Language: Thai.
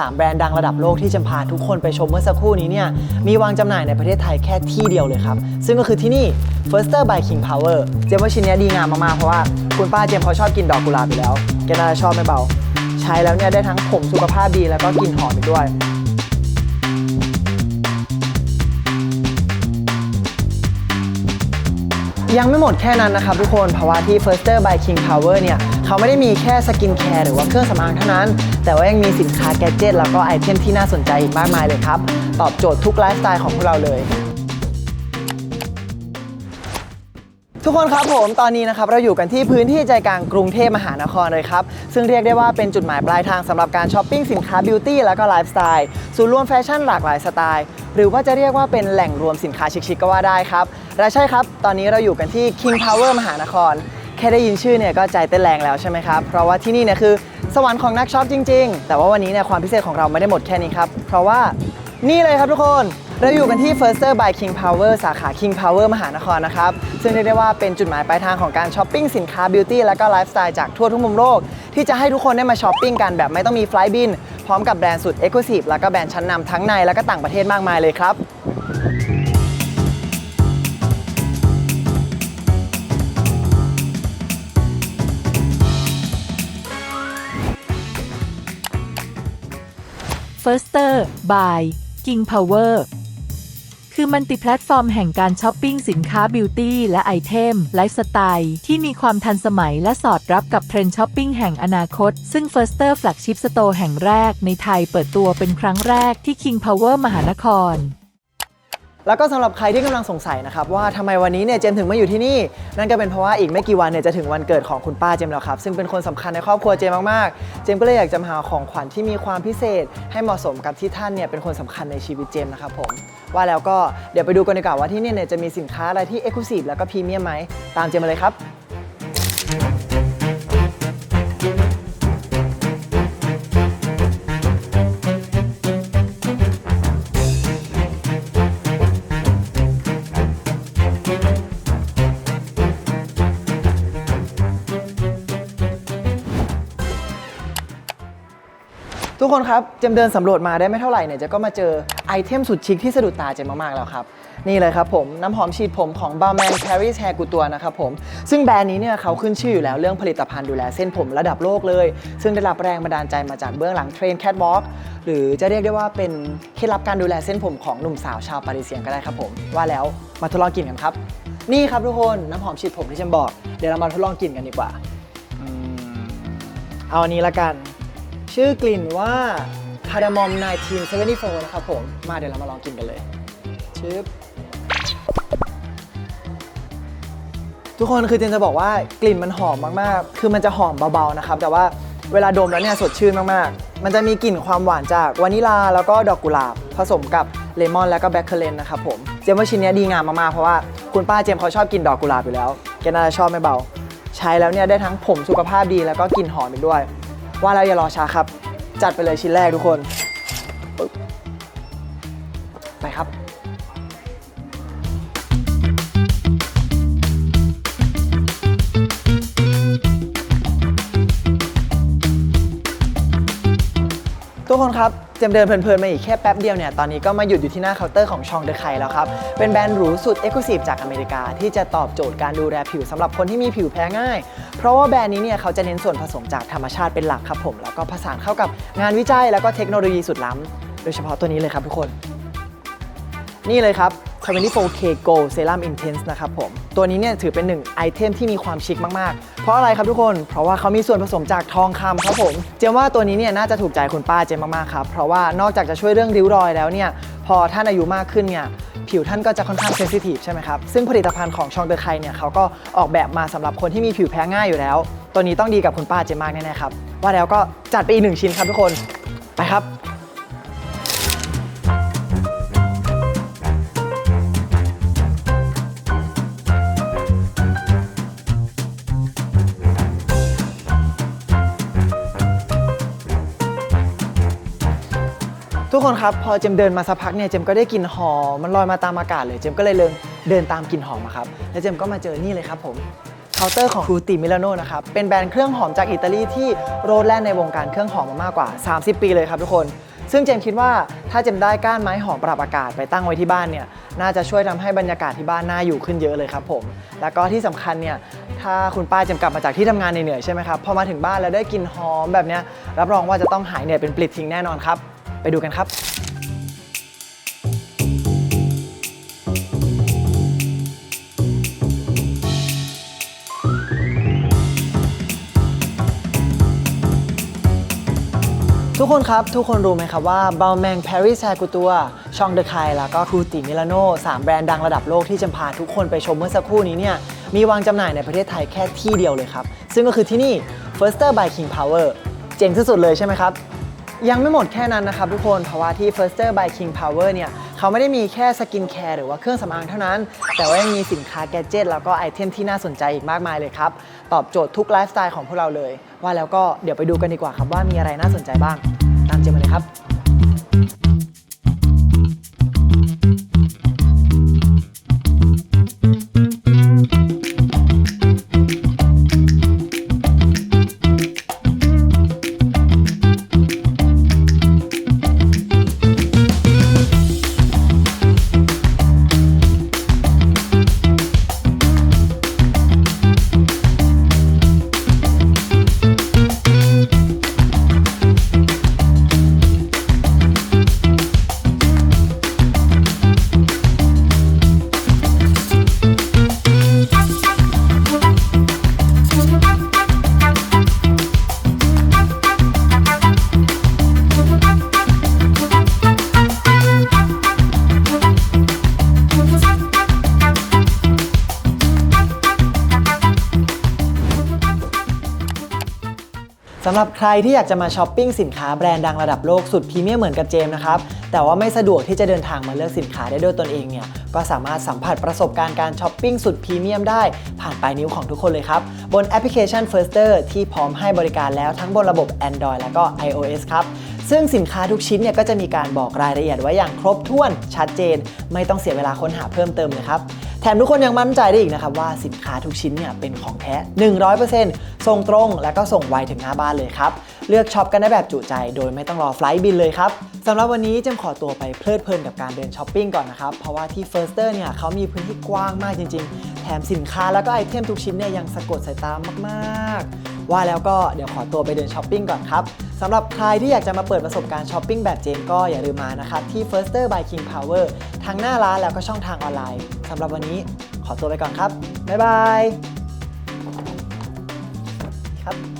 สามแบรนด์ดังระดับโลกที่จะพาทุกคนไปชมเมื่อสักครู่นี้เนี่ยมีวางจำหน่ายในประเทศไทยแค่ที่เดียวเลยครับ ซึ่งก็คือที่นี่ Firster by King Power เจมว่าชิ้นนี้ดีงามมากๆ เพราะว่าคุณป้าเจมเขาชอบกินดอกกุหลาบอยู่แล้ว แกน่าจะชอบไม่เบา ใช้แล้วเนี่ยได้ทั้งผมสุขภาพดีแล้วก็กลิ่นหอมอีกด้วยยังไม่หมดแค่นั้นนะครับทุกคน เพราะว่าที่ Firster by King Power เนี่ย เขาไม่ได้มีแค่สกินแคร์หรือว่าเครื่องสำอางเท่านั้น แต่ว่ายังมีสินค้าแกดเจิตแล้วก็ไอเทมที่น่าสนใจอีกมากมายเลยครับ ตอบโจทย์ทุกไลฟ์สไตล์ของพวกเราเลยทุกคนครับผมตอนนี้นะครับเราอยู่กันที่พื้นที่ใจกลางกรุงเทพมหานครเลยครับ ซึ่งเรียกได้ว่าเป็นจุดหมายปลายทางสำหรับการช้อปปิ้งสินค้าบิวตี้แล้วก็ไลฟ์สไตล์ศูนย์รวมแฟชั่นหลากหลายสไตล์ หรือว่าจะเรียกว่าเป็นแหล่งรวมสินค้าชิคๆก็ว่าได้ครับ และใช่ครับ ตอนนี้เราอยู่กันที่ King Power มหานคร แค่ได้ยินชื่อเนี่ยก็ใจเต้นแรงแล้วใช่ไหมครับ เพราะว่าที่นี่เนี่ยคือสวรรค์ของนักช็อปจริง ๆ แต่ว่าวันนี้เนี่ยความพิเศษของเราไม่ได้หมดแค่นี้ครับ เพราะว่านี่เลยครับทุกคนเราอยู่กันที่ Firster by King Power สาขา King Power มหานครนะครับ ซึ่งเรียกได้ว่าเป็นจุดหมายปลายทางของการช้อปปิ้งสินค้าบิวตี้และก็ไลฟ์สไตล์จากทั่วทุกมุมโลก ที่จะให้ทุกคนได้มาช้อปปิ้งกันแบบไม่ต้องมีไฟล์บิน พร้อมกับแบรนด์สุด Exclusive แล้วก็แบรนด์ชั้นนำทั้งในและก็ต่างประเทศมากมายเลยครับ Firster by King Power คือมันติแพลตฟอร์มแห่งการช้อปปิ้งสินค้าบิวตี้และไอเทมไลฟ์สไตล์ที่มีความทันสมัยและสอดรับกับเทรนด์ช้อปปิ้งแห่งอนาคต ซึ่ง Firster Flagship Store แห่งแรกในไทยเปิดตัวเป็นครั้งแรกที่ King Power มหานคร แล้วก็สำหรับใครที่กำลังสงสัยนะครับว่าทำไมวันนี้เนี่ยเจมถึงมาอยู่ที่นี่ นั่นก็เป็นเพราะว่าอีกไม่กี่วันเนี่ยจะถึงวันเกิดของคุณป้าเจมแล้วครับ ซึ่งเป็นคนสำคัญในครอบครัวเจมมากๆ เจมก็เลยอยากจะหาของขวัญที่มีความพิเศษ ให้เหมาะสมกับที่ท่านเนี่ยเป็นคนสำคัญในชีวิตเจมนะครับผมว่าแล้วก็เดี๋ยวไปดูกันดีกว่าว่าที่นี่เนี่ยจะมีสินค้าอะไรที่เอกซ์คลูซีฟแล้วก็พรีเมียมไหมตามเจมมาเลยครับ Thank you ทุกคนครับ เจมเดินสำรวจมาได้ไม่เท่าไหร่เนี่ยเจะก็มาเจอไอเทมสุดชิคที่สะดุดตาเจมมากๆแล้วครับ นี่เลยครับผมน้ำหอมฉีดผมของ b a r m a n Paris Hair กูตัวนะครับผม ซึ่งแบรนด์นี้เนี่ยเขาขึ้นชื่ออยู่แล้วเรื่องผลิตภัณฑ์ดูแลเส้นผมระดับโลกเลย ซึ่งได้รับแรงบันดาลใจมาจากเบื้องหลังเทรนแคทวอล์กหรือจะเรียกได้ว่าเป็นเคล็ดลับการดูแลเส้นผมของหนุ่มสาวชาวปารีเซียนก็ได้ครับผมว่าแล้วมาทดลองกลิ่นกันครับ นี่ครับทุกคนน้ำหอมฉีดผมที่เจมบอกเดี๋ยวเรามาทดลองกลิ่นกันดีกว่าเอาอันนี้ละกัน ชื่อกลิ่นว่า cardamom 1974 นะครับผม มาเดี๋ยวเรามาลองกินกันเลยชึบทุกคนคือเจนจะบอกว่ากลิ่นมันหอมมากๆ คือมันจะหอมเบาๆนะครับ แต่ว่าเวลาดมแล้วเนี่ยสดชื่นมากๆ มันจะมีกลิ่นความหวานจากวานิลาแล้วก็ดอกกุหลาบ ผสมกับเลมอนแล้วก็แบล็คเคอร์เรนนะครับผม เจมว่าชิ้นนี้ดีงามมากๆ เพราะว่าคุณป้าเจมเขาชอบกินดอกกุหลาบอยู่แล้ว แกน่าจะชอบไม่เบา ใช้แล้วเนี่ยได้ทั้งผมสุขภาพดีแล้วก็กลิ่นหอมอีกด้วย ว่าแล้วอย่ารอช้าครับ จัดไปเลยชิ้นแรกทุกคน ไปครับ ทุกคนครับเจมเดินเพลินๆมาอีกแค่แป๊บเดียวเนี่ย ตอนนี้ก็มาหยุดอยู่ที่หน้าเคาน์เตอร์ของชองเดอะไคแล้วครับ เป็นแบรนด์หรูสุดเอ็กซ์คลูซีฟจากอเมริกา ที่จะตอบโจทย์การดูแลผิวสำหรับคนที่มีผิวแพ้ง่าย เพราะว่าแบรนด์นี้เนี่ยเขาจะเน้นส่วนผสมจากธรรมชาติเป็นหลักครับผม แล้วก็ผสานเข้ากับงานวิจัยแล้วก็เทคโนโลยีสุดล้ำโดยเฉพาะตัวนี้เลยครับทุกคน นี่เลยครับ 24K Gold Serum Intense นะครับผม ตัวนี้เนี่ยถือเป็นหนึ่งไอเทมที่มีความชิคมาก ๆ เพราะอะไรครับทุกคน เพราะว่าเขามีส่วนผสมจากทองคำครับผม เจมว่าตัวนี้เนี่ยน่าจะถูกใจคุณป้าเจมมาก ๆ ครับ เพราะว่านอกจากจะช่วยเรื่องริ้วรอยแล้วเนี่ย พอท่านอายุมากขึ้นเนี่ยผิวท่านก็จะค่อนข้างเซนซิทีฟใช่ไหมครับ ซึ่งผลิตภัณฑ์ของชองเดอร์ไคเนี่ยเขาก็ออกแบบมาสำหรับคนที่มีผิวแพ้ง่ายอยู่แล้ว ตัวนี้ต้องดีกับคุณป้าเจมมากแน่ๆครับ ว่าแล้วก็จัดไปอีกหนึ่งชิ้นครับทุกคน ไปครับ ทุกคนครับพอเจมเดินมาสักพักเนี่ยเจมก็ได้กลิ่นหอมมันลอยมาตามอากาศเลยเจมก็เลยเดินเดินตามกลิ่นหอมมาครับแล้วเจมก็มาเจอนี่เลยครับผมเคาน์เตอร์ของครูติมิลาโนนะครับเป็นแบรนด์เครื่องหอมจากอิตาลีที่โรดแล่นในวงการเครื่องหอมมามากกว่า 30 ปีเลยครับทุกคน ซึ่งเจมคิดว่าถ้าเจมได้ก้านไม้หอมปรับอากาศไปตั้งไว้ที่บ้านเนี่ยน่าจะช่วยทำให้บรรยากาศที่บ้านน่าอยู่ขึ้นเยอะเลยครับผมแล้วก็ที่สำคัญเนี่ยถ้าคุณป้าเจมกลับมาจากที่ทำงานเหนื่อยใช่ไหมครับพอมาถึงบ้านแล้วได้กลิ่นหอมแบบนี้รับรองว่าจะต้องหายเหนื่อยเป็นปลิดทิ้งแน่นอนครับ ไปดูกันครับทุกคนครับ ทุกคนรู้ไหมครับว่าบลแมง Paris a กูตัวชองเดอะไคแล้วก็ครูติมิลานโน่สามแบรนด์ดังระดับโลกที่จะพาทุกคนไปชมเมื่อสักครู่นี้เนี่ย มีวางจำหน่ายในประเทศไทยแค่ที่เดียวเลยครับ ซึ่งก็คือที่นี่ Firster by King Power เจ๋งที่สุดเลยใช่ไหมครับ ยังไม่หมดแค่นั้นนะครับทุกคน เพราะว่าที่ Firster by King Power เนี่ย เขาไม่ได้มีแค่สกินแคร์หรือว่าเครื่องสำอางเท่านั้น แต่ว่ายังมีสินค้าแกดเจิตแล้วก็ไอเทมที่น่าสนใจอีกมากมายเลยครับ ตอบโจทย์ทุกไลฟ์สไตล์ของพวกเราเลย ว่าแล้วก็เดี๋ยวไปดูกันดีกว่าครับว่ามีอะไรน่าสนใจบ้าง ตามเจมมาเลยครับ สำหรับใครที่อยากจะมาช้อปปิ้งสินค้าแบรนด์ดังระดับโลกสุดพรีเมียมเหมือนกับเจมส์นะครับ แต่ว่าไม่สะดวกที่จะเดินทางมาเลือกสินค้าได้ด้วยตนเองเนี่ย ก็สามารถสัมผัสประสบการณ์การช้อปปิ้งสุดพรีเมียมได้ ผ่านปลายนิ้วของทุกคนเลยครับ บนแอปพลิเคชัน Firster ที่พร้อมให้บริการแล้วทั้งบนระบบ Android แล้วก็ iOS ครับ ซึ่งสินค้าทุกชิ้นเนี่ยก็จะมีการบอกรายละเอียดไว้อย่างครบถ้วนชัดเจน ไม่ต้องเสียเวลาค้นหาเพิ่มเติมเลยครับแถมทุกคนยังมั่นใจได้อีกนะครับว่าสินค้าทุกชิ้นเนี่ยเป็นของแท้ 100%ส่งตรงและก็ส่งไวถึงหน้าบ้านเลยครับ เลือกช็อปกันได้แบบจุใจโดยไม่ต้องรอไฟล์บินเลยครับสำหรับวันนี้เจมขอตัวไปเพลิดเพลินกับการเดินช้อปปิ้งก่อนนะครับ เพราะว่าที่ Firster เนี่ยเขามีพื้นที่กว้างมากจริง ๆ แถมสินค้าแล้วก็ไอเทมทุกชิ้นเนี่ยยังสะกดสายตามากๆ ว่าแล้วก็เดี๋ยวขอตัวไปเดินช้อปปิ้งก่อนครับสำหรับใครที่อยากจะมาเปิดประสบการณ์ช้อปปิ้งแบบเจมก็อย่าลืมมานะครับที่ Firster by King Power ทั้งหน้าร้านแล้วก็ช่องทางออนไลน์สำหรับวันนี้ขอตัวไปก่อนครับบ๊ายบายครับ